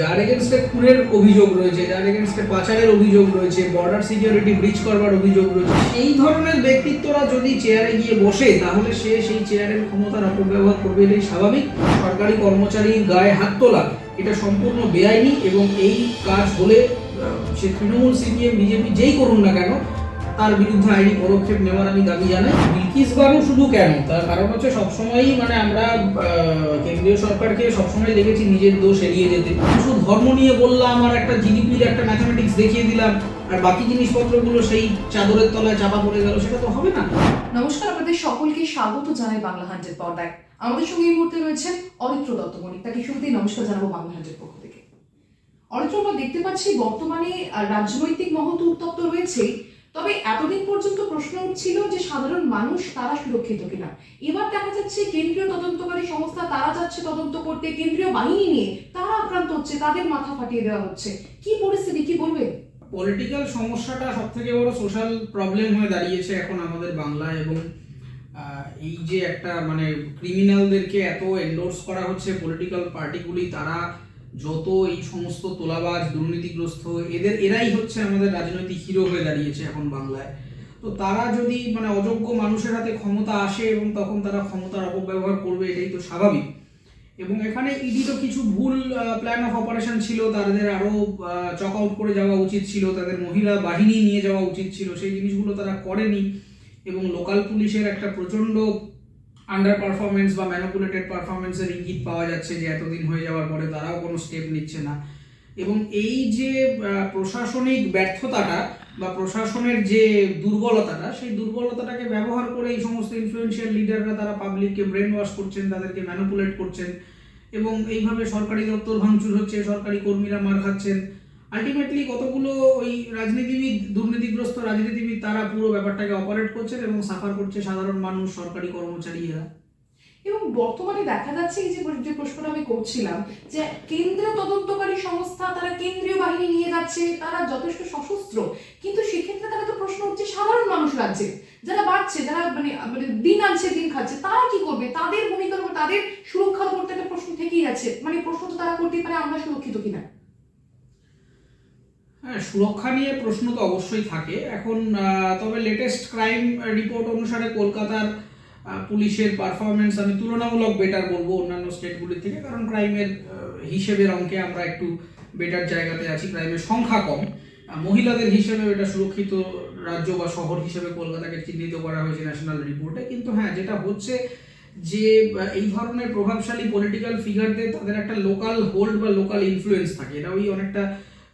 যার এগেনস্টে খুনের অভিযোগ রয়েছে, যার এগেনস্টে পাচারের অভিযোগ রয়েছে বর্ডার সিকিউরিটি ব্রিচ করবার অভিযোগ রয়েছে, এই ধরনের ব্যক্তিত্বরা যদি চেয়ারে গিয়ে বসে, তাহলে সে সেই চেয়ারের ক্ষমতার অপব্যবহার করবে এটাই স্বাভাবিক। সরকারি কর্মচারীর গায়ে হাত তোলা, এটা সম্পূর্ণ বেআইনি এবং এই কাজ হলে সে তৃণমূল সিপিএম বিজেপি যেই করুন না কেন তার বিরুদ্ধে আইনি পদক্ষেপ নেওয়ার আমি দাবি জানাই। বিলকিস বাবু শুধু কেন? তার কারণ হচ্ছে সবসময়ই মানে আমরা কেন্দ্রীয় সরকারকে সবসময় দেখেছি নিজের দোষ এড়িয়ে যেতে। শুধু ধর্ম নিয়ে বললাম আর একটা জিডিপির একটা ম্যাথামেটিক্স দেখিয়ে দিলাম, আর বাকি জিনিসপত্রগুলো সেই চাদরের তলায় চাপা পড়ে গেল, সেটা তো হবে না। নমস্কার, আপনাদের সকলকে স্বাগত জানাই বাংলা হান্টের পর্দায়। আমাদের সঙ্গে এই মুহূর্তে রয়েছেন অরিত্র দত্ত দত্তমণি। তাকে শুরুতেই নমস্কার জানাব বাংলা হান্টের পক্ষ থেকে। অরিত্র, আমরা দেখতে পাচ্ছি বর্তমানে রাজনৈতিক মহল তো উত্তপ্ত রয়েছেই তবে এতদিন পর্যন্ত প্রশ্ন উঠছিল যে সাধারণ মানুষ তারা সুরক্ষিত কিনা। এবার দেখা যাচ্ছে কেন্দ্রীয় তদন্তকারী সংস্থা তারা যাচ্ছে তদন্ত করতে, কেন্দ্রীয় বাহিনী নিয়ে তারা আক্রান্ত হচ্ছে, তাদের মাথা ফাটিয়ে দেওয়া হচ্ছে। কি পরিস্থিতি, কি বলবে পলিটিক্যাল সমস্যাটা সব থেকে বড় সোশ্যাল প্রবলেম হয়ে দাঁড়িয়েছে এখন আমাদের বাংলায় এবং এই যে একটা মানে ক্রিমিনালদেরকে এত এন্ডোর্স করা হচ্ছে পলিটিক্যাল পার্টিগুলি তারা যত এই সমস্ত তোলাবাজ, দুর্নীতিগ্রস্ত, এদের, এরাই হচ্ছে আমাদের রাজনৈতিক হিরো হয়ে দাঁড়িয়েছে এখন বাংলায়। তো তারা যদি মানে অযোগ্য মানুষের হাতে ক্ষমতা আসে এবং তখন তারা ক্ষমতার অপব্যবহার করবে, এটাই তো স্বাভাবিক। এবং এখানে ইডি তো কিছু ভুল প্ল্যান অফ অপারেশন ছিল, তাদের আরও চক আউট করে যাওয়া উচিত ছিল, তাদের মহিলা বাহিনী নিয়ে যাওয়া উচিত ছিল, সেই জিনিসগুলো তারা করেনি। এবং লোকাল পুলিশের একটা প্রচণ্ড আন্ডার পারফরমেন্স বা ম্যানিপুলেটেড পারফরমেন্সের ইঙ্গিত পাওয়া যাচ্ছে যে এতদিন হয়ে যাওয়ার পরে তারাও কোনো স্টেপ নিচ্ছে না। এবং এই যে প্রশাসনিক ব্যর্থতাটা বা প্রশাসনের যে দুর্বলতাটা, সেই দুর্বলতাটাকে ব্যবহার করে এই সমস্ত ইনফ্লুয়েন্সিয়াল লিডাররা তারা পাবলিককে ব্রেন ওয়াশ করছেন, তাদেরকে ম্যানিপুলেট করছেন এবং এইভাবে সরকারি দপ্তর ভাঙচুর হচ্ছে, সরকারি কর্মীরা মার খাচ্ছেন। আলটিমেটলি কতগুলো ওই রাজনীতিবিদ, দুর্নীতিগ্রস্ত রাজনীতিবিদ, তারা পুরো ব্যাপারটাকে অপারেট করছেন এবং সাফার করছে সাধারণ মানুষ, সরকারি কর্মচারীরা। এবং বর্তমানে দেখা যাচ্ছে যে যে প্রশ্নটা আমি করছিলাম, যে কেন্দ্রীয় তদন্তকারী সংস্থা, তারা কেন্দ্রীয় বাহিনী নিয়ে যাচ্ছে, তারা যথেষ্ট সশস্ত্র। কিন্তু সেক্ষেত্রে তারা তো প্রশ্ন হচ্ছে সাধারণ মানুষ রাজ্যে, যারা বাড়ছে যারা মানে মানে দিন আনছে, দিন খাচ্ছে, তারা কি করবে? তাদের ভূমিকার উপর, তাদের সুরক্ষার উপর একটা প্রশ্ন থেকেই যাচ্ছে। মানে প্রশ্ন তো তারা করতেই পারে, আমরা সুরক্ষিত কিনা? হ্যাঁ সুরক্ষা নিয়ে প্রশ্ন তো অবশ্যই থাকে। এখন তবে লেটেস্ট ক্রাইম রিপোর্ট অনুসারে কলকাতার পুলিশের পারফরমেন্স আমি তুলনামূলক বেটার বলব অন্যান্য স্টেটগুলির থেকে, কারণ ক্রাইমের হিসেবের অঙ্কে আমরা একটু বেটার জায়গাতে আছি ক্রাইমের সংখ্যা কম। মহিলাদের হিসেবে এটা সুরক্ষিত রাজ্য বা শহর হিসেবে কলকাতাকে চিহ্নিত করা হয়েছে ন্যাশনাল রিপোর্টে কিন্তু হ্যাঁ যেটা হচ্ছে যে এই ধরনের প্রভাবশালী পলিটিক্যাল ফিগারদের তাদের একটা লোকাল হোল্ড বা লোকাল ইনফ্লুয়েন্স থাকে। এটা ওই অনেকটা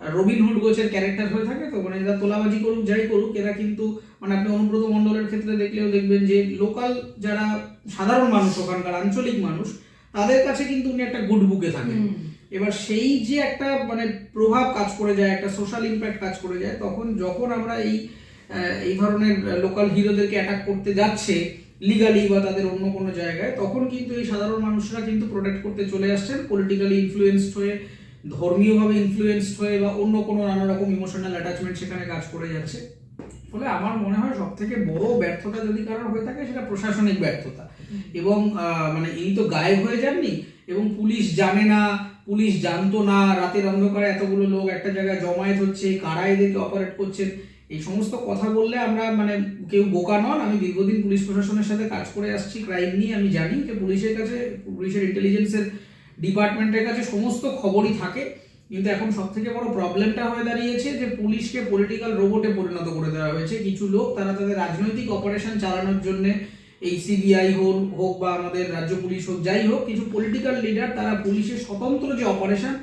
রবিনহুড গোছের ক্যারেক্টার হয়ে থাকে তো মানে এরা তোলাবাজি করুক যাই করুক এরা কিন্তু মানে আপনি অনুব্রত মণ্ডলের ক্ষেত্রে দেখলেও দেখবেন যে লোকাল যারা সাধারণ মানুষ ওখানকার আঞ্চলিক মানুষ তাদের কাছে কিন্তু উনি একটা গুড বুকে থাকেন। এবার সেই যে একটা মানে প্রভাব কাজ করে যায় একটা সোশ্যাল ইম্প্যাক্ট কাজ করে যায় তখন যখন আমরা এই এই ধরনের লোকাল হিরোদেরকে অ্যাটাক করতে যাচ্ছে লিগালি বা তাদের অন্য কোনো জায়গায় তখন কিন্তু এই সাধারণ মানুষরা কিন্তু প্রোটেক্ট করতে চলে আসছেন পলিটিক্যালি ইনফ্লুয়েন্সড হয়ে ধর্মীয়ভাবে ইনফ্লুয়েন্সড হয়ে বা অন্য কোনো নানা রকম ইমোশনাল অ্যাটাচমেন্ট সেখানে কাজ করে যাচ্ছে। ফলে আমার মনে হয় সব থেকে বড় ব্যর্থতা যদি কারোর হয়ে থাকে সেটা প্রশাসনিক ব্যর্থতা। এবং মানে ইনি তো গায়েব হয়ে যাননি এবং পুলিশ জানে না পুলিশ জানতো না রাতের অন্ধকারে এতগুলো লোক একটা জায়গায় জমায়েত হচ্ছে কারা এদেরকে অপারেট করছেন এই সমস্ত কথা বললে আমরা মানে কেউ বোকা নন। আমি দীর্ঘদিন পুলিশ প্রশাসনের সাথে কাজ করে আসছি ক্রাইম নিয়ে। আমি জানি যে পুলিশের কাছে পুলিশের ইন্টেলিজেন্সের ডিপার্টমেন্টের কাছে সমস্ত খবরই থাকে। কিন্তু এখন সব থেকে বড় প্রবলেমটা হয়ে দাঁড়িয়েছে যে পুলিশকে পলিটিক্যাল রোবটে পরিণত করে দেওয়া হয়েছে। কিছু লোক তারা তাদের রাজনৈতিক অপারেশন চালানোর জন্য এই সিবিআই হোক হোক বা আমাদের রাজ্য পুলিশ হোক, যাই হোক, কিছু পলিটিক্যাল লিডার তারা পুলিশের স্বতন্ত্র যে অপারেশন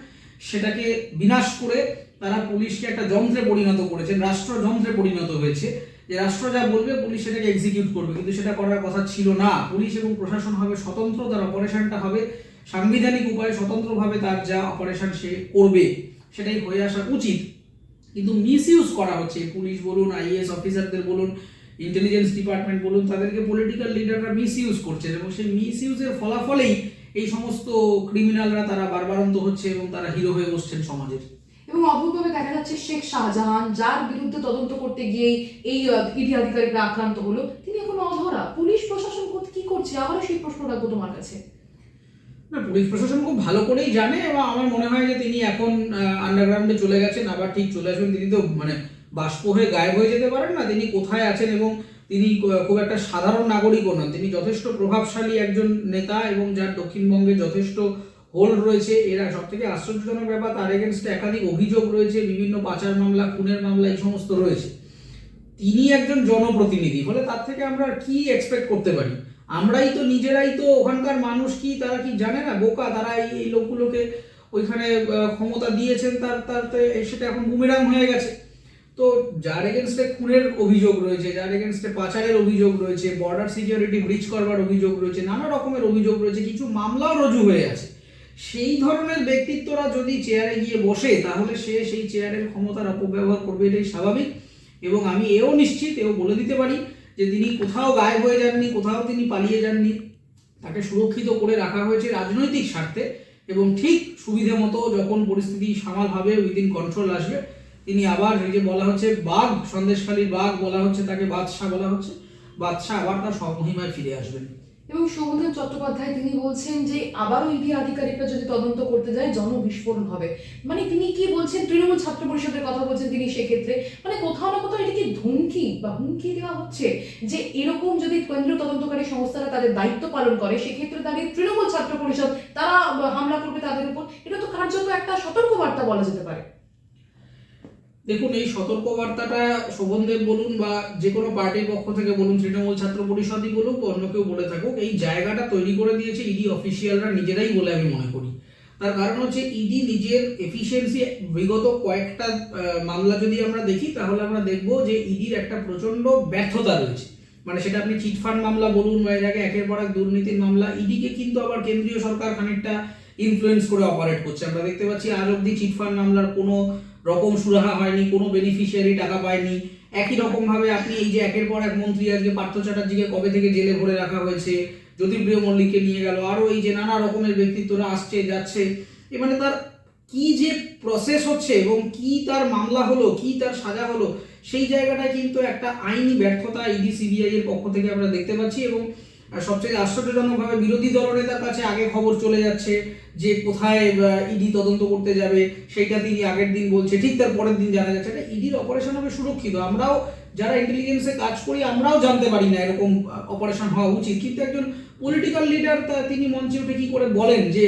সেটাকে বিনাশ করে তারা পুলিশকে একটা যন্ত্রে পরিণত করেছেন রাষ্ট্রযন্ত্রে পরিণত হয়েছে। যে রাষ্ট্র যা বলবে পুলিশ সেটাকে এক্সিকিউট করবে, কিন্তু সেটা করার কথা ছিল না। পুলিশ এবং প্রশাসন হবে স্বতন্ত্র তার অপারেশনটা হবে। সাংবিধানিক উপায়ে স্বতন্ত্রভাবে তার যা অপারেশন সে করবে, সেটাই হয়ে আসা উচিত। কিন্তু মিস ইউজ করা হচ্ছে পুলিশ বলুন আইএস অফিসারদের বলুন ইন্টেলিজেন্স ডিপার্টমেন্ট বলুন, তাদেরকে পলিটিক্যাল লিডাররা মিস ইউজ করছেন এবং সেই মিস ইউজের ফলাফলেই এই সমস্ত ক্রিমিনালরা তারা বারবারন্ত হচ্ছে এবং তারা হিরো হয়ে বসছেন সমাজের। এবং অদ্ভুতভাবে দেখা যাচ্ছে শেখ শাহজাহান, যার বিরুদ্ধে তদন্ত করতে গিয়ে এই ইডি আধিকারিকরা আক্রান্ত হলো। তিনি এখন অধরা। পুলিশ প্রশাসন কি করছে? আবারও সেই প্রশ্ন রাখব তোমার কাছে। না, পুলিশ প্রশাসন খুব ভালো করেই জানে এবং আমার মনে হয় যে তিনি এখন আন্ডারগ্রাউন্ডে চলে গেছেন, আবার ঠিক চলে আসবেন। তিনি তো মানে বাষ্প হয়ে গায়েব হয়ে যেতে পারেন না, তিনি কোথায় আছেন এবং তিনি খুব একটা সাধারণ নাগরিকও নন। তিনি যথেষ্ট প্রভাবশালী একজন নেতা এবং যার দক্ষিণবঙ্গে যথেষ্ট হোল্ড রয়েছে। এরা সব থেকে আশ্চর্যজনক ব্যাপার, তার এগেনস্টে একাধিক অভিযোগ রয়েছে, বিভিন্ন পাচার মামলা, খুনের মামলা, এই সমস্ত রয়েছে। তিনি একজন জনপ্রতিনিধি, ফলে তার থেকে আমরা কি এক্সপেক্ট করতে পারি? আমরাই তো নিজেরাই তো ওখানকার মানুষ কি, তারা কি জানে না? বোকা, তারা এই লোকগুলোকে ওইখানে ক্ষমতা দিয়েছেন, তার তাতে সেটা এখন বুমেরাং হয়ে গেছে। তো যার এগেনস্টে খুনের অভিযোগ রয়েছে, যার এগেনস্টে পাচারের অভিযোগ রয়েছে বর্ডার সিকিউরিটি ব্রিচ করবার অভিযোগ রয়েছে, নানা রকমের অভিযোগ রয়েছে, কিছু মামলাও রজু হয়ে আছে। সেই ধরনের ব্যক্তিত্বরা যদি চেয়ারে গিয়ে বসে, তাহলে সে সেই চেয়ারের ক্ষমতার অপব্যবহার করবে, এটাই স্বাভাবিক। এবং আমি এও নিশ্চিত, এও বলে দিতে পারি যে তিনি কোথাও গায়েব হয়ে যাননি, কোথাও তিনি পালিয়ে যাননি, তাকে সুরক্ষিত করে রাখা হয়েছে রাজনৈতিক স্বার্থে এবং ঠিক সুবিধে মতো যখন পরিস্থিতি সামাল হবে উইদিন কন্ট্রোল আসবে, তিনি আবার এই যে বলা হচ্ছে বাঘ সন্দেশখালী বাঘ বলা হচ্ছে, তাকে বাদশাহ বলা হচ্ছে, বাদশাহ আবার তার সব মহিমায় ফিরে আসবেন। এবং সৌমদেব চট্টোপাধ্যায় তিনি বলছেন যে আবারও ইডি আধিকারিকরা যদি তদন্ত করতে যায়, জনবিস্ফোরণ হবে। মানে তিনি কি বলছেন? তৃণমূল ছাত্র পরিষদের কথা বলছেন তিনি সেক্ষেত্রে। মানে কোথাও না কোথাও এটা কি ধমকি বা হুমকি দেওয়া হচ্ছে? যে এরকম যদি কেন্দ্রীয় তদন্তকারী সংস্থারা তাদের দায়িত্ব পালন করে, সেক্ষেত্রে দাঁড়িয়ে তৃণমূল ছাত্র পরিষদ, তারা হামলা করবে তাদের উপর। এটা তো কার্যত একটা সতর্কবার্তা বলা যেতে পারে। দেখুন, এই সতর্কবার্তাটা শোভনদেব বলুন বা যে কোনো পার্টির পক্ষ থেকে বলুন, তৃণমূল ছাত্র পরিষদই বলুক অন্য কেউ বলে থাকুক, এই জায়গাটা তৈরি করে দিয়েছে ইডি অফিসিয়ালরা নিজেরাই বলে আমি মনে করি। তার কারণ হচ্ছে ইডি নিজের এফিসিয়েন্সি বিগত কয়েকটা মামলা যদি আমরা দেখি, তাহলে আমরা দেখব যে ইডির একটা প্রচণ্ড ব্যর্থতা রয়েছে। মানে সেটা আপনি চিটফান্ড মামলা বলুন বা এর আগে একের পর এক দুর্নীতির মামলা, ইডিকে কিন্তু আবার কেন্দ্রীয় সরকার খানিকটা ইনফ্লুয়েন্স করে অপারেট করছে। আমরা দেখতে পাচ্ছি আজ অব্দি চিটফান্ড মামলার কোনো রকম সুরাহা হয়নি, কোনো বেনিফিশিয়ারি টাকা পায়নি। একই রকম ভাবে আপনি এই যে একের পর এক মন্ত্রী আজকে পার্থ চ্যাটার্জিকে কবে থেকে জেলে ভরে রাখা হয়েছে, জ্যোতিপ্রিয় মল্লিককে নিয়ে গেল আরও এই যে নানা রকমের ব্যক্তিত্বরা আসছে, যাচ্ছে, এ মানে তার কি যে প্রসেস হচ্ছে এবং কি তার মামলা হলো, কি তার সাজা হলো, সেই জায়গাটায় কিন্তু একটা আইনি ব্যর্থতা ইডি, সিবিআই এর পক্ষ থেকে আমরা দেখতে পাচ্ছি এবং আহ, সবচেয়ে আশ্চর্যজনকভাবে বিরোধী দলনেতার কাছে আগে খবর চলে যাচ্ছে যে কোথায় ইডি তদন্ত করতে যাবে সেইটা তিনি আগের দিন বলছে ঠিক তার পরের দিন জানা যাচ্ছে। এটা ইডির অপারেশন হবে সুরক্ষিত। আমরাও যারা ইন্টেলিজেন্সে কাজ করি আমরাও জানতে পারি না এরকম অপারেশন হওয়া উচিত। কিন্তু একজন পলিটিক্যাল লিডার তা তিনি মঞ্চে উঠে কী করে বলেন যে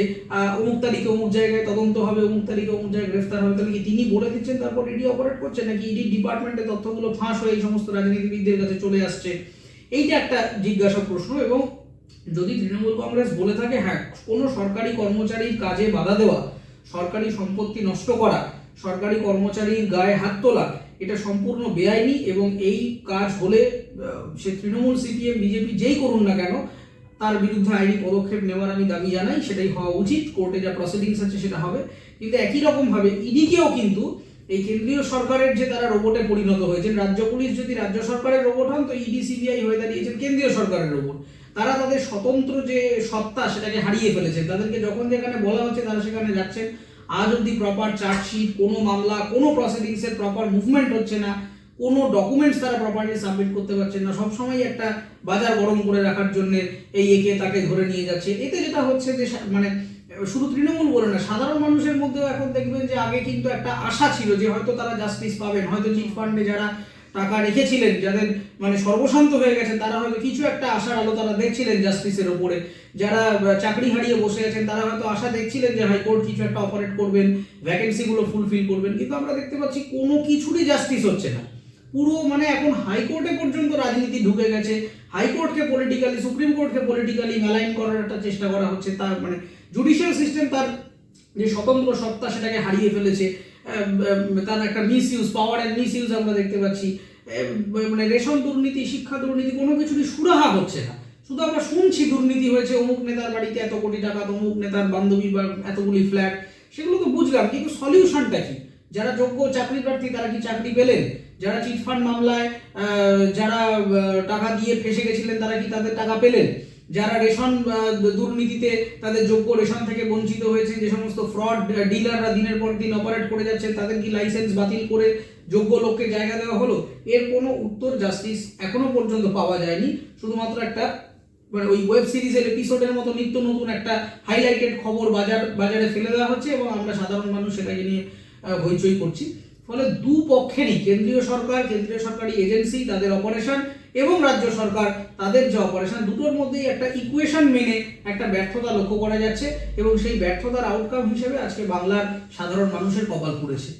অমুক তারিখে অমুক জায়গায় তদন্ত হবে অমুক তারিখে অমুক জায়গায় গ্রেফতার হবে তাহলে কি তিনি বলে দিচ্ছেন তারপর ইডি অপারেট করছে? নাকি ইডি ডিপার্টমেন্টের তথ্যগুলো ফাঁস হয়ে এই সমস্ত রাজনীতিবিদদের কাছে চলে আসছে? এইটা একটা জিজ্ঞাসা প্রশ্ন এবং যদি তৃণমূল কংগ্রেস বলে থাকে হ্যাঁ কোনো সরকারি কর্মচারীর কাজে বাধা দেওয়া, সরকারি সম্পত্তি নষ্ট করা, সরকারি কর্মচারীর গায়ে হাত তোলা, এটা সম্পূর্ণ বেআইনি এবং এই কাজ হলে সে তৃণমূল, সিপিএম, বিজেপি যেই করুন না কেন, তার বিরুদ্ধে আইনি পদক্ষেপ নেওয়ার আমি দাবি জানাই, সেটাই হওয়া উচিত। কোর্টে যা প্রসিডিংস আছে, সেটা হবে। কিন্তু একই রকমভাবে, ইডিকেও কিন্তু এই কেন্দ্রীয় সরকারের যে তারা রোবটে পরিণত হয়েছেন, রাজ্য পুলিশ যদি রাজ্য সরকারের রোবট হন, তো ইডি সিবিআই হয়ে দাঁড়িয়েছেন কেন্দ্রীয় সরকারের রোবট। তারা তাদের স্বতন্ত্র যে সত্তা, সেটাকে হারিয়ে ফেলেছে। তাদেরকে যখন যেখানে বলা হচ্ছে, তারা সেখানে যাচ্ছেন। আজ অব্দি প্রপার চার্জশিট কোনো মামলা, কোনো প্রসিডিংসের প্রপার মুভমেন্ট হচ্ছে না। কোনো ডকুমেন্টস তারা প্রপারলি সাবমিট করতে পারছেন না। সবসময় একটা বাজার গরম করে রাখার জন্য এই একে তাকে ধরে নিয়ে যাচ্ছে। এতে যেটা হচ্ছে যে মানে শুধু তৃণমূল বলে না সাধারণ মানুষের মধ্যেও এখন দেখবেন যে আগে কিন্তু একটা আশা ছিল যে হয়তো তারা জাস্টিস পাবেন। হয়তো চিট ফান্ডে যারা টাকা রেখেছিলেন যাদের মানে সর্বশান্ত হয়ে গেছে তারা হয়তো কিছু একটা আশার আলো তারা দেখছিলেন জাস্টিসের ওপরে। যারা চাকরি হারিয়ে বসে আছেন তারা হয়তো আশা দেখছিলেন যে হাইকোর্ট কিছু একটা অপারেট করবেন ভ্যাকেন্সিগুলো ফুলফিল করবেন। কিন্তু আমরা দেখতে পাচ্ছি কোনো কিছুরই জাস্টিস হচ্ছে না। পুরো মানে এখন হাইকোর্টে পর্যন্ত রাজনীতি ঢুকে গেছে। হাইকোর্টকে পলিটিক্যালি সুপ্রিম কোর্টকে পলিটিক্যালি মেলাইন করার একটা চেষ্টা করা হচ্ছে তার মানে জুডিশিয়াল সিস্টেম তার যে স্বতন্ত্র সত্তা সেটাকে হারিয়ে ফেলেছে। তার একটা মিস ইউজ পাওয়ারের মিস ইউজ আমরা দেখতে পাচ্ছি। মানে রেশন দুর্নীতি, শিক্ষা দুর্নীতি কোনো কিছুরই সুরাহা হচ্ছে না। শুধু আমরা শুনছি দুর্নীতি হয়েছে, অমুক নেতার বাড়িতে এত কোটি টাকা অমুক নেতার বান্ধবী বা এতগুলি ফ্ল্যাট সেগুলো তো বুঝলাম, কিন্তু সলিউশনটা কি? যারা যোগ্য চাকরি প্রার্থী, তারা কি চাকরি পেলেন? যারা চিটফান্ড মামলায় যারা টাকা দিয়ে ফেসে গেছিলেন, তারা কি তাদের টাকা পেলেন? যারা রেশন দুর্নীতিতে তাদের যোগ্য রেশন থেকে বঞ্চিত হয়েছে, যে সমস্ত ফ্রড ডিলাররা দিনের পর দিন অপারেট করে যাচ্ছে তাদের কি লাইসেন্স বাতিল করে যোগ্য লোককে জায়গা দেওয়া হলো? এর কোনো উত্তর জাস্টিস এখনও পর্যন্ত পাওয়া যায়নি। শুধুমাত্র একটা মানে ওই ওয়েব সিরিজের এপিসোডের মতো নিত্য নতুন একটা হাইলাইটেড খবর বাজার, বাজারে ফেলে দেওয়া হচ্ছে এবং আমরা সাধারণ মানুষ সেটাকে নিয়ে হইচই করছি। ফলে দু পক্ষেরই কেন্দ্রীয় সরকার, কেন্দ্রীয় সরকারি এজেন্সি তাদের অপারেশন এবং রাজ্য সরকার তাদের যে অপারেশন দুটোর মধ্যেই একটা ইকুয়েশন মেনে একটা ব্যর্থতা লক্ষ্য করা যাচ্ছে এবং সেই ব্যর্থতার আউটকাম হিসেবে আজকে বাংলার সাধারণ মানুষের কপাল পড়েছে।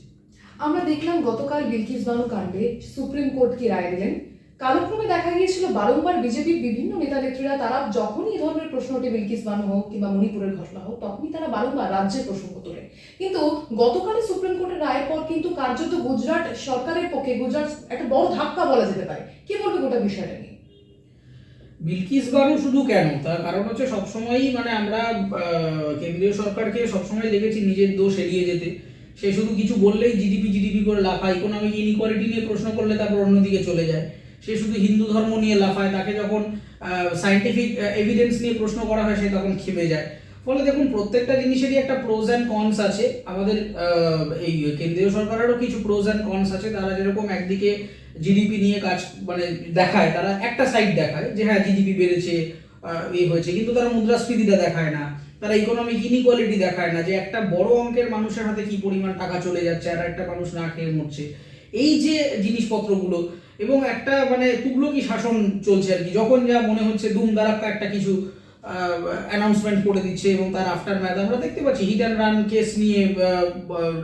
আমরা দেখলাম গতকাল বিলকিস বানু কাণ্ডে সুপ্রিম কোর্ট কি রায় দিলেন? কালক্রমে দেখা গিয়েছিল বারংবার বিজেপির বিভিন্ন নেতা নেত্রীরা, তারা যখনই এই ধরনের প্রশ্ন ওঠে বিলকিস বানু হোক কিংবা মণিপুরের ঘটনা হোক, তখনই তারা বারংবার রাজ্যের প্রসঙ্গ তোলে। কিন্তু গতকালই সুপ্রিম কোর্টের রায়ের পর কিন্তু কার্যত গুজরাট সরকারের পক্ষে গুজরাট একটা বড় ধাক্কা বলা যেতে পারে। কি বলবে গোটা বিষয়টা নিয়ে? বিলকিস বানু শুধু কেন? তার কারণ হচ্ছে সবসময়ই মানে আমরা কেন্দ্রীয় সরকারকে সবসময় দেখেছি নিজের দোষ এড়িয়ে যেতে। সে শুধু কিছু বললেই জিডিপি জিডিপি করে লাফায় ইকোনমিক ইনইকোয়ালিটি নিয়ে প্রশ্ন করলে তারপর অন্যদিকে চলে যায়। সে শুধু হিন্দু ধর্ম নিয়ে লাফায়, তাকে যখন সাইন্টিফিক এভিডেন্স নিয়ে প্রশ্ন করা হয়, সে তখন খেপে যায়। ফলে দেখুন, প্রত্যেকটা জিনিসেরই একটা প্রোজ অ্যান্ড কনস আছে। আমাদের এই কেন্দ্রীয় সরকারেরও কিছু প্রোজ অ্যান্ড কনস আছে। তারা যেরকম একদিকে জিডিপি নিয়ে কাজ মানে দেখায়, তারা একটা সাইড দেখায় যে হ্যাঁ জিডিপি বেড়েছে এই হয়েছে। কিন্তু তারা মুদ্রাস্ফীতিটা দেখায় না। তারা ইকোনমিক ইনইকোয়ালিটি দেখায় না যে, একটা বড় অঙ্কের মানুষের হাতে কি পরিমাণ টাকা চলে যাচ্ছে, আর একটা মানুষ না খেয়ে মরছে। এই যে জিনিসপত্রগুলো এবং একটা মানে তুগলকি শাসন চলছে আর কি। যখন যা মনে হচ্ছে দুম দারাক্কা একটা কিছু অ্যানাউন্সমেন্ট করে দিচ্ছে এবং তার আফটার ম্যাথ আমরা দেখতে পাচ্ছি হিট অ্যান্ড রান কেস নিয়ে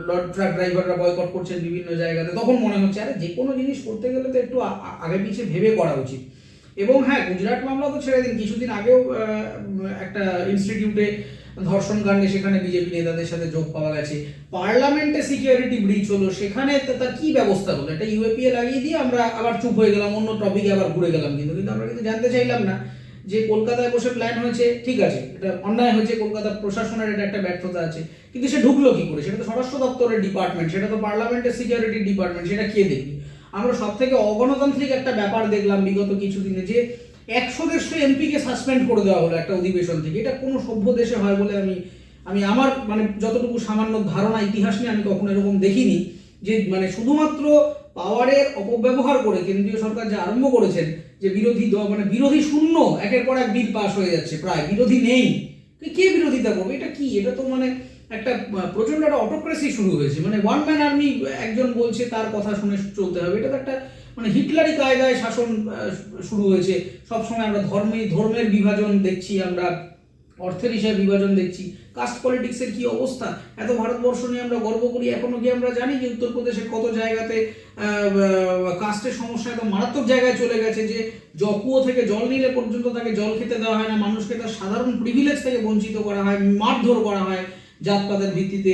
লড ট্রাক ড্রাইভাররা বয়কট করছেন বিভিন্ন জায়গাতে। তখন মনে হচ্ছে, আরে যে কোনো জিনিস করতে গেলে তো একটু আগে পিছিয়ে ভেবে করা উচিত। এবং হ্যাঁ গুজরাট মামলা তো ছেড়ে দিন। কিছুদিন আগেও একটা ইনস্টিটিউটে ধর্ষণ কাণ্ডে সেখানে বিজেপি নেতাদের সাথে যোগ পাওয়া গেছে। পার্লামেন্টে সিকিউরিটি ব্রিচ হলো, সেখানে তার কি ব্যবস্থা হলো? এটা ইউএপিএ লাগিয়ে দিয়ে আমরা আবার চুপ হয়ে গেলাম, অন্য টপিকে আবার ঘুরে গেলাম কিন্তু। কিন্তু আমরা কিন্তু জানতে চাইলাম না যে কলকাতায় বসে প্ল্যান হয়েছে, ঠিক আছে, এটা অন্যায় হয়েছে, কলকাতা প্রশাসনের এটা একটা ব্যর্থতা আছে। কিন্তু সে ঢুকলো কি করে? সেটা তো স্বরাষ্ট্র দপ্তরের ডিপার্টমেন্ট সেটা তো পার্লামেন্টের সিকিউরিটি ডিপার্টমেন্ট সেটা কে দেখবে? আমরা সব থেকে অগণতান্ত্রিক একটা ব্যাপার দেখলাম বিগত কিছুদিনে যে একশো দেড়শো এমপিকে সাসপেন্ড করে দেওয়া হলো একটা অধিবেশন থেকে। এটা কোনো সভ্য দেশে হয় বলে আমি আমি আমার মানে যতটুকু সামান্য ধারণা ইতিহাস নিয়ে আমি কখনো এরকম দেখিনি যে মানে শুধুমাত্র পাওয়ারের অপব্যবহার করে কেন্দ্রীয় সরকার যে আরম্ভ করেছেন যে বিরোধী মানে বিরোধী শূন্য একের পর এক বিল পাস হয়ে যাচ্ছে প্রায় বিরোধী নেই। কে বিরোধিতা করবে? এটা কি? এটা তো মানে একটা আহ, প্রচণ্ড একটা অটোক্রেসি শুরু হয়েছে। মানে ওয়ান ম্যান আর্মি একজন বলছে তার কথা শুনে চলতে হবে। এটা তো একটা মানে হিটলারি কায়দায় শাসন শুরু হয়েছে। সবসময় আমরা ধর্মে, ধর্মের বিভাজন দেখছি, আমরা অর্থের হিসাবে বিভাজন দেখছি। কাস্ট পলিটিক্সের কি অবস্থা? এত ভারতবর্ষ নিয়ে আমরা গর্ব করি, এখনও কি আমরা জানি যে উত্তরপ্রদেশের কত জায়গাতে কাস্টের সমস্যা একদম মারাত্মক জায়গায় চলে গেছে যে জকুয়ো থেকে জল নিলে পর্যন্ত তাকে জল খেতে দেওয়া হয় না, মানুষকে তার সাধারণ প্রিভিলেজ থেকে বঞ্চিত করা হয়, মারধর করা হয় জাতপাতের ভিত্তিতে,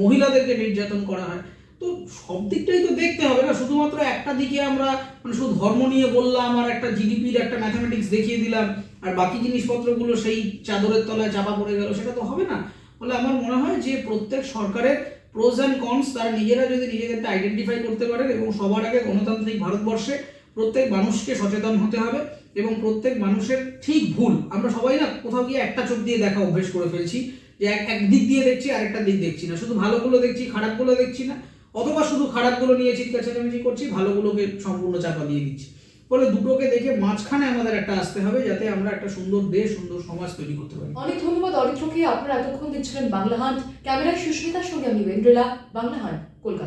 মহিলাদেরকে নির্যাতন করা হয়। তো সব দিকটাই তো দেখতে হবে না। শুধুমাত্র একটা দিকে আমরা মানে শুধু ধর্ম নিয়ে বললাম আর একটা জিডিপির একটা ম্যাথামেটিক্স দেখিয়ে দিলাম আর বাকি জিনিসপত্রগুলো সেই চাদরের তলায় চাপা পড়ে গেল, সেটা তো হবে না। ফলে আমার মনে হয় যে প্রত্যেক সরকারের প্রোজ অ্যান্ড কনস তারা নিজেরা যদি নিজেদেরকে আইডেন্টিফাই করতে পারেন এবং সবার আগে গণতান্ত্রিক ভারতবর্ষে প্রত্যেক মানুষকে সচেতন হতে হবে এবং প্রত্যেক মানুষের ঠিক ভুল, আমরা সবাই না কোথাও গিয়ে একটা চোখ দিয়ে দেখা অভ্যেস করে ফেলছি যে এক এক দিক দিয়ে দেখছি, আরেকটা দিক দেখছি না। শুধু ভালোগুলো দেখছি, খারাপগুলো দেখছি না। অথবা শুধু খারাপগুলো নিয়ে চিৎকার চেঁচামেচি করছি, ভালোগুলোকে সম্পূর্ণ চাপা দিয়ে দিচ্ছি। ফলে দুটোকে দেখে মাঝখানে আমাদের একটা আসতে হবে যাতে আমরা একটা সুন্দর দেশ, সুন্দর সমাজ তৈরি করতে পারি। অনেক ধন্যবাদ অরিত্রকে আপনারা এতক্ষণ দেখছিলেন বাংলা হান্ট ক্যামেরায় সুস্মিতার সঙ্গে আমি ওয়েন্দ্রেলা বাংলা হান্ট কলকাতা।